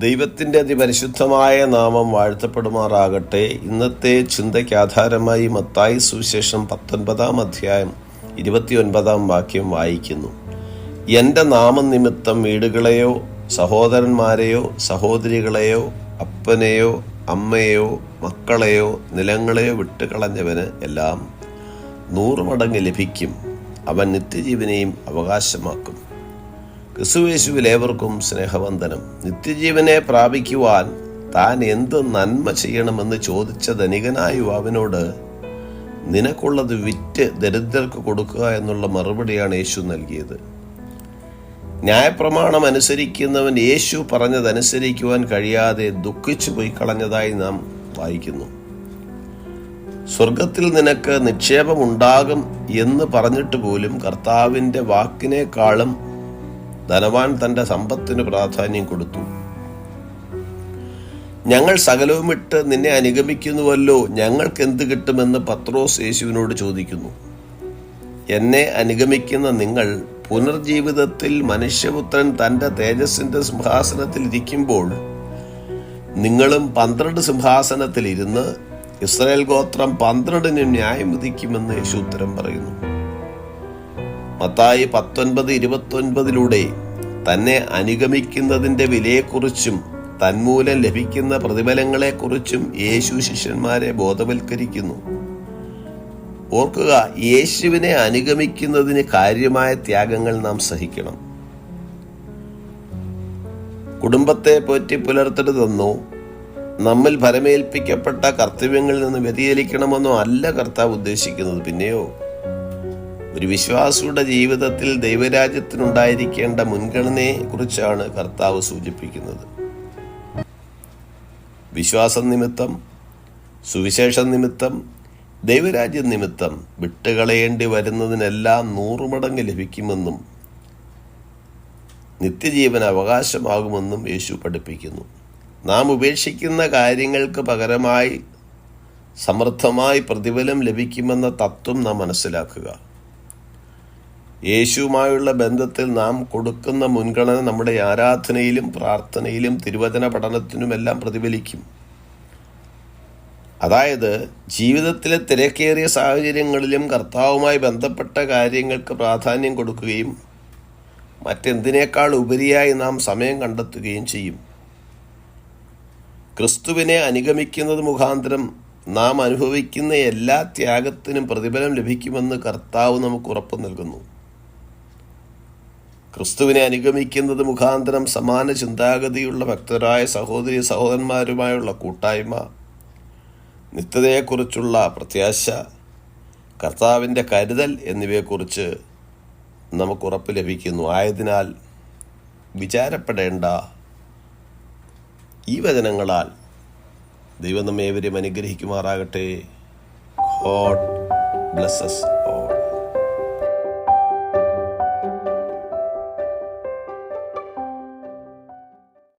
ദൈവത്തിന്റെ അതിപരിശുദ്ധമായ നാമം വാഴ്ത്തപ്പെടുമാറാകട്ടെ. ഇന്നത്തെ ചിന്തയ്ക്ക് ആധാരമായി മത്തായി സുവിശേഷം പത്തൊൻപതാം അധ്യായം ഇരുപത്തിയൊൻപതാം വാക്യം വായിക്കുന്നു. എന്റെ നാമനിമിത്തം വീടുകളെയോ സഹോദരന്മാരെയോ സഹോദരികളെയോ അപ്പനെയോ അമ്മയെയോ മക്കളെയോ നിലങ്ങളെയോ വിട്ടുകളഞ്ഞവന് എല്ലാം നൂറ് മടങ്ങ് ലഭിക്കും. അവൻ നിത്യജീവനെയും അവകാശമാക്കും. ക്രിസ്തുവേശുവിൽ ഏവർക്കും സ്നേഹവന്ദനം. നിത്യജീവനെ പ്രാപിക്കുവാൻ താൻ എന്ത് നന്മ ചെയ്യണമെന്ന് ചോദിച്ച ധനികനായ യുവാവിനോട് നിനക്കുള്ളത് വിറ്റ് ദരിദ്രർക്ക് കൊടുക്കുക എന്നുള്ള മറുപടിയാണ് യേശു നൽകിയത്. ന്യായപ്രമാണം അനുസരിക്കുന്നവൻ യേശു പറഞ്ഞതനുസരിക്കുവാൻ കഴിയാതെ ദുഃഖിച്ചു പോയി കളഞ്ഞതായി നാം വായിക്കുന്നു. സ്വർഗത്തിൽ നിനക്ക് നിക്ഷേപമുണ്ടാകും എന്ന് പറഞ്ഞിട്ട് പോലും കർത്താവിന്റെ വാക്കിനേക്കാളും ധനവാൻ തന്റെ സമ്പത്തിന് പ്രാധാന്യം കൊടുത്തു. ഞങ്ങൾ സകലവും ഇട്ട് നിന്നെ അനുഗമിക്കുന്നുവല്ലോ ഞങ്ങൾക്ക് എന്ത് കിട്ടുമെന്ന് പത്രോസ് യേശുവിനോട് ചോദിക്കുന്നു. എന്നെ അനുഗമിക്കുന്ന നിങ്ങൾ പുനർജീവിതത്തിൽ മനുഷ്യപുത്രൻ തന്റെ തേജസ്സിന്റെ സിംഹാസനത്തിൽ ഇരിക്കുമ്പോൾ നിങ്ങളും പന്ത്രണ്ട് സിംഹാസനത്തിൽ ഇരുന്ന് ഇസ്രായേൽ ഗോത്രം പന്ത്രണ്ടിന് ന്യായം വിധിക്കുമെന്ന് യേശു ഉത്തരം പറയുന്നു. മത്തായി പത്തൊൻപത് ഇരുപത്തൊൻപതിലൂടെ തന്നെ അനുഗമിക്കുന്നതിന്റെ വിലയെക്കുറിച്ചും തന്മൂലം ലഭിക്കുന്ന പ്രതിഫലങ്ങളെക്കുറിച്ചും യേശു ശിഷ്യന്മാരെ ബോധവൽക്കരിക്കുന്നു. ഓർക്കുക യേശുവിനെ അനുഗമിക്കുന്നതിന് കാര്യമായ ത്യാഗങ്ങൾ നാം സഹിക്കണം. കുടുംബത്തെ പോറ്റി പുലർത്തരുതെന്നോ നമ്മിൽ ഫലമേൽപ്പിക്കപ്പെട്ട കർത്തവ്യങ്ങളിൽ നിന്ന് വ്യതിചലിക്കണമെന്നോ അല്ല കർത്താവ് ഉദ്ദേശിക്കുന്നത്. പിന്നെയോ ഒരു വിശ്വാസിയുടെ ജീവിതത്തിൽ ദൈവരാജ്യത്തിനുണ്ടായിരിക്കേണ്ട മുൻഗണനയെ കുറിച്ചാണ് കർത്താവ് സൂചിപ്പിക്കുന്നത്. വിശ്വാസം നിമിത്തം സുവിശേഷം നിമിത്തം ദൈവരാജ്യം നിമിത്തം വിട്ടുകളയേണ്ടി വരുന്നതിനെല്ലാം നൂറുമടങ്ങ് ലഭിക്കുമെന്നും നിത്യജീവൻ അവകാശമാകുമെന്നും യേശു പഠിപ്പിക്കുന്നു. നാം ഉപേക്ഷിക്കുന്ന കാര്യങ്ങൾക്ക് പകരമായി സമൃദ്ധമായി പ്രതിഫലം ലഭിക്കുമെന്ന തത്വം നാം മനസ്സിലാക്കുക. യേശുവുമായുള്ള ബന്ധത്തിൽ നാം കൊടുക്കുന്ന മുൻഗണന നമ്മുടെ ആരാധനയിലും പ്രാർത്ഥനയിലും തിരുവചന പഠനത്തിനുമെല്ലാം പ്രതിഫലിക്കും. അതായത് ജീവിതത്തിലെ തിരക്കേറിയ സാഹചര്യങ്ങളിലും കർത്താവുമായി ബന്ധപ്പെട്ട കാര്യങ്ങൾക്ക് പ്രാധാന്യം കൊടുക്കുകയും മറ്റെന്തിനേക്കാൾ ഉപരിയായി നാം സമയം കണ്ടെത്തുകയും ചെയ്യും. ക്രിസ്തുവിനെ അനുഗമിക്കുന്നത് മുഖാന്തരം നാം അനുഭവിക്കുന്ന എല്ലാ ത്യാഗത്തിനും പ്രതിഫലം ലഭിക്കുമെന്ന് കർത്താവ് നമുക്ക് ഉറപ്പ് നൽകുന്നു. ക്രിസ്തുവിനെ അനുഗമിക്കുന്നത് മുഖാന്തരം സമാന ചിന്താഗതിയുള്ള ഭക്തരായ സഹോദരി സഹോദരന്മാരുമായുള്ള കൂട്ടായ്മ നിത്യതയെക്കുറിച്ചുള്ള പ്രത്യാശ കർത്താവിന്റെ കരുതൽ എന്നിവയെക്കുറിച്ച് നമുക്ക് ഉറപ്പ് ലഭിക്കുന്നു. ആയതിനാൽ വിചാരപ്പെടേണ്ട ഈ വചനങ്ങളാൽ ദൈവം നമ്മേവരെയും അനുഗ്രഹിക്കുമാറാകട്ടെ. God blesses.